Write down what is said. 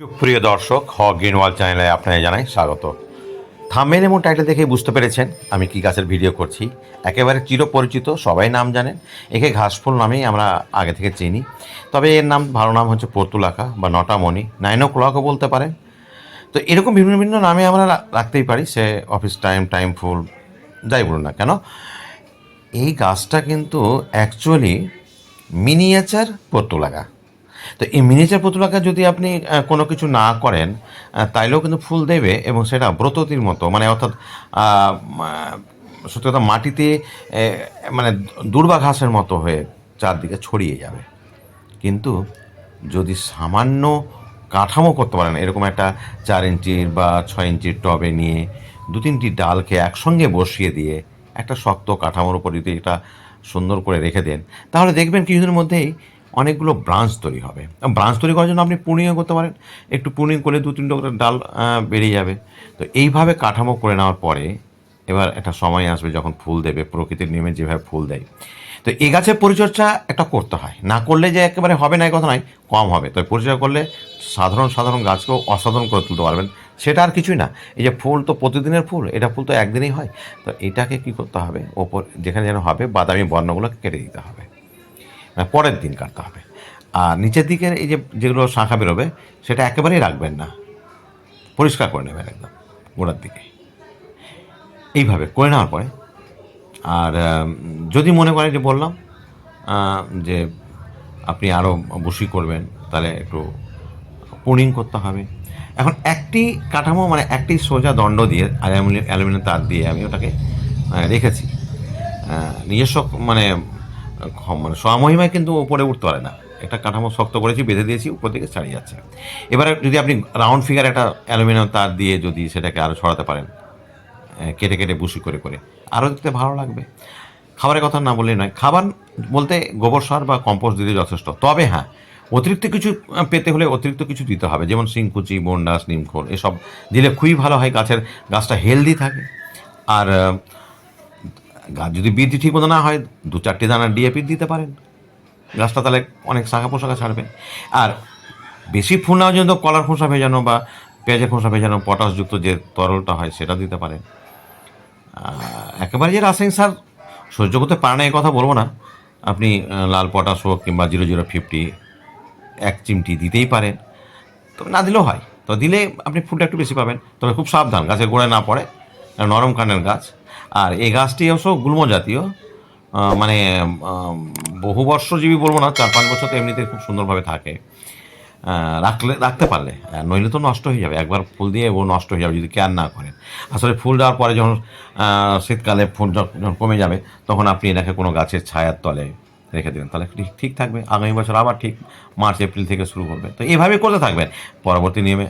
প্রিয় দর্শক হ গ্রিনওয়াল চ্যানেলে আপনাকে জানাই স্বাগত। থামেন এবং টাইটেল দেখেই বুঝতে পেরেছেন আমি কি গাছের ভিডিও করছি। একেবারে চিরপরিচিত, সবাই নাম জানেন। একে ঘাসফুল নামেই আমরা আগে থেকে চিনি। তবে এর নাম, ভালো নাম হচ্ছে পর্তুলাকা বা নটামণি, নাইন ও ক্লকও বলতে পারেন। তো এরকম বিভিন্ন বিভিন্ন নামে আমরা রাখতেই পারি, সে অফিস টাইম টাইম ফুল যাই বলুন না কেন। এই গাছটা কিন্তু অ্যাকচুয়ালি মিনিয়েচার পর্তুলাকা। তো এই মিনিয়েচার পর্তুলাকা যদি আপনি কোনো কিছু না করেন তাইলেও কিন্তু ফুল দেবে এবং সেটা ব্রততির মতো। মানে অর্থাৎ সত্যি কথা মাটিতে মানে দুর্বা ঘাসের মতো হয়ে চারদিকে ছড়িয়ে যাবে। কিন্তু যদি সামান্য কাঠামো করতে পারেন, এরকম একটা চার ইঞ্চির বা ছয় ইঞ্চির টবে নিয়ে দু তিনটি ডালকে একসঙ্গে বসিয়ে দিয়ে একটা শক্ত কাঠামোর উপর যদি এটা সুন্দর করে রেখে দেন, তাহলে দেখবেন কিছুদিনের মধ্যেই অনেকগুলো ব্রাঞ্চ তৈরি হবে। ব্রাঞ্চ তৈরি করার জন্য আপনি পুনিও করতে পারেন। একটু পুনিং করলে দু তিনটে করে ডাল বেরিয়ে যাবে। তো এইভাবে কাঠামো করে নেওয়ার পরে এবার একটা সময় আসবে যখন ফুল দেবে, প্রকৃতির নিয়মে যেভাবে ফুল দেয়। তো এই গাছের পরিচর্যা একটা করতে হয়। না করলে যে একেবারে হবে না কথা নয়, কম হবে। তো পরিচর্যা করলে সাধারণ সাধারণ গাছকেও অসাধারণ করে তুলতে পারবেন। সেটা আর কিছুই না। এই যে ফুল তো প্রতিদিনের ফুল, এটা ফুল তো একদিনেই হয়। তো এটাকে কি করতে হবে? ওপর, যেখানে যেন হবে, বাদামি বর্ণগুলো কেটে দিতে হবে। পরের দিন কাটতে হবে। আর নিচের দিকের এই যে যেগুলো শাঁখা বেরোবে, সেটা একেবারেই রাখবেন না। পরিষ্কার করে নেবেন একদম, গোড়ার দিকে। এইভাবে করে নেওয়ার পরে, আর যদি মনে করেন যে বললাম যে আপনি আরও বসি করবেন, তাহলে একটু পুনিং করতে হবে। এখন একটি কাঠামো মানে একটি সোজা দণ্ড দিয়ে অ্যালুমিনিয়াম অ্যালুমিনিয়াম তার দিয়ে আমি ওটাকে রেখেছি। নিজস্ব মানে মানে স্বমহিমায় কিন্তু উপরে উঠতে পারে না। একটা কাঠামো শক্ত করেছি, বেঁধে দিয়েছি, উপর দিকে ছাড়িয়ে যাচ্ছে। এবারে যদি আপনি রাউন্ড ফিগার একটা অ্যালুমিনিয়াম তার দিয়ে যদি সেটাকে আরও ছড়াতে পারেন কেটে কেটে বুসি করে করে আরও দেখতে ভালো লাগবে। খাবারের কথা না বললেই নয়, খাবার বলতে গোবর সার বা কম্পোস্ট দিলে যথেষ্ট। তবে হ্যাঁ অতিরিক্ত কিছু পেতে হলে অতিরিক্ত কিছু দিতে হবে, যেমন শিংকুচি, বন্ডাস, নিমখোল, এসব দিলে খুবই ভালো হয় গাছের, গাছটা হেলদি থাকে। আর গাছ যদি বৃদ্ধি ঠিক মতো না হয়, দু চারটি দানা ডিএপি দিতে পারেন। গাছটা তাহলে অনেক শাখা পোশাখা ছাড়বে। আর বেশি ফুল না পর্যন্ত কলার খোসা ভেজানো বা পেঁয়াজের খোসা ভেজানো, পটাশযুক্ত যে তরলটা হয়, সেটা দিতে পারেন। একেবারে যে রাসায়নিক সার সহ্য করতে পারে না এই কথা বলব না। আপনি লাল পটাশ হোক কিংবা জিরো জিরো ফিফটি, এক চিমটি দিতেই পারেন। তবে না দিলেও হয়। তো দিলে আপনি ফুলটা একটু বেশি পাবেন। তবে খুব সাবধান, গাছের গোড়ায় না পড়ে। নরম কানের গাছ। আর এই গাছটি অবশ্য গুল্ম জাতীয়। মানে বহু বর্ষজীবী বলব না চার পাঁচ বছর তো এমনিতে খুব সুন্দরভাবে থাকে। রাখলে, রাখতে পারলে। নইলে তো নষ্ট হয়ে যাবে। একবার ফুল দিয়ে ও নষ্ট হয়ে যাবে যদি কেয়ার না করেন। আসলে ফুল দেওয়ার পরে যখন শীতকালে ফুল যখন কমে যাবে, তখন আপনি এটাকে কোনো গাছের ছায়ার তলে রেখে দেবেন। তাহলে ঠিক থাকবে। আগামী বছর আবার ঠিক মার্চ, এপ্রিল থেকে শুরু করবে। তো এইভাবে করতে থাকবেন। পরবর্তী নিয়মে